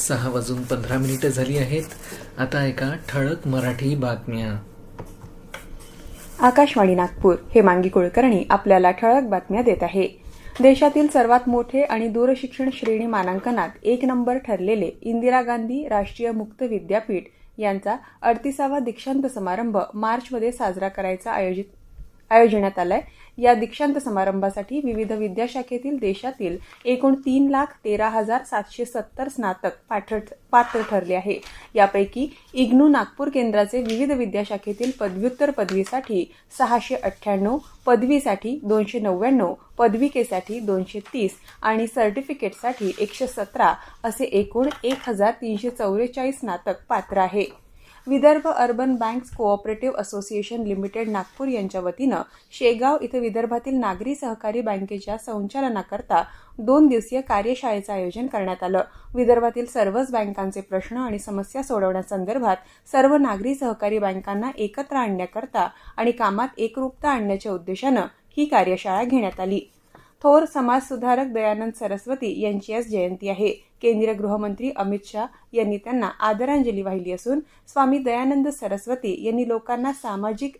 सहा वाजून पंधरा मिनिटं झाली आहेत. आता एका ठळक मराठी बातम्या. आकाशवाणी नागपूर हे मांगी कुलकर्णी आपल्याला ठळक बातम्या देत आहे. देशातील सर्वात मोठे आणि दूरशिक्षण श्रेणी मानांकनात एक नंबर ठरलेले इंदिरा गांधी राष्ट्रीय मुक्त विद्यापीठ यांचा अडतीसावा दीक्षांत समारंभ मार्चमध्ये साजरा करायचा आयोजित आयोजण्यात आलाय. या दीक्षांत समारंभासाठी विविध विद्याशाखेतील देशातील एकूण तीन लाख तेरा हजार सातशे सत्तर स्नातक पात्र पात्र ठरले आहे. यापैकी इग्नू नागपूर केंद्राचे विविध विद्याशाखेतील पदव्युत्तर पदवीसाठी सहाशे अठ्ठ्याण्णव पदवीसाठी दोनशे नव्याण्णव पदविकेसाठी दोनशे तीस आणि सर्टिफिकेटसाठी एकशे सतरा असे एकूण एक हजार तीनशे चौवेचाळीस स्नातक पात्र आहे. Vidarbha urban banks cooperative association limited Nagpur यांच्या वतीनं शेगाव इथं विदर्भातील नागरी सहकारी बँकेच्या संचालनाकरता दोन दिवसीय कार्यशाळेचं आयोजन करण्यात आलं. विदर्भातील सर्वच बँकांचे प्रश्न आणि समस्या सोडवण्यासंदर्भात सर्व नागरी सहकारी बँकांना एकत्र आणण्याकरता आणि कामात एकरूपता आणण्याच्या उद्देशानं ही कार्यशाळा घेण्यात आली. थोर समाजसुधारक दयानंद सरस्वती यांची आज जयंती आहे. केंद्रीय गृहमंत्री अमित शाह यांनी त्यांना आदरांजली वाहिली असून स्वामी दयानंद सरस्वती यांनी लोकांना सामाजिक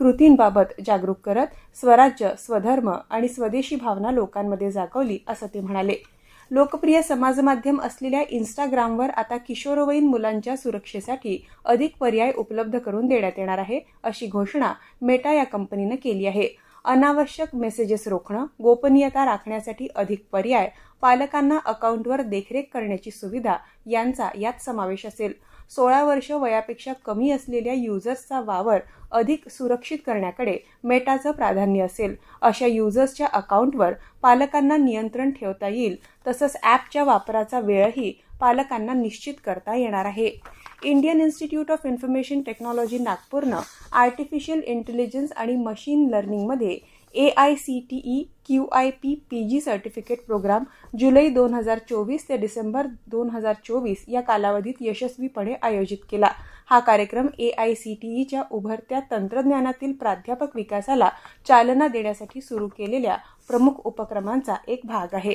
कृतींबाबत जागरूक करत स्वराज्य स्वधर्म आणि स्वदेशी भावना लोकांमध्ये जागवली असं ते म्हणाले. लोकप्रिय समाजमाध्यम असलेल्या इन्स्टाग्रामवर आता किशोरवयीन मुलांच्या सुरक्षेसाठी अधिक पर्याय उपलब्ध करून देण्यात येणार आहे अशी घोषणा मेटा या कंपनीनं केली आहे. अनावश्यक मेसेजेस रोखणं गोपनीयता राखण्यासाठी अधिक पर्याय पालकांना अकाउंटवर देखरेख करण्याची सुविधा यांचा यात समावेश असेल. सोळा वर्ष वयापेक्षा कमी असलेल्या युजर्सचा वावर अधिक सुरक्षित करण्याकडे मेटाचं प्राधान्य असेल. अशा युजर्सच्या अकाउंटवर पालकांना नियंत्रण ठेवता येईल तसंच ॲपच्या वापराचा वेळही पालकांना निश्चित करता येणार आहे. Indian Institute of Information Technology नागपूरनं artificial intelligence आणि मशीन लर्निंगमध्ये A I C T E Q I P P G certificate programme जुलै दोन हजार चोवीस ते डिसेंबर दोन हजार चोवीस या कालावधीत यशस्वीपणे आयोजित केला. हा कार्यक्रम ए आय सी टी ईच्या उभरत्या तंत्रज्ञानातील प्राध्यापक विकासाला चालना देण्यासाठी सुरू केलेल्या प्रमुख उपक्रमांचा एक भाग आहे.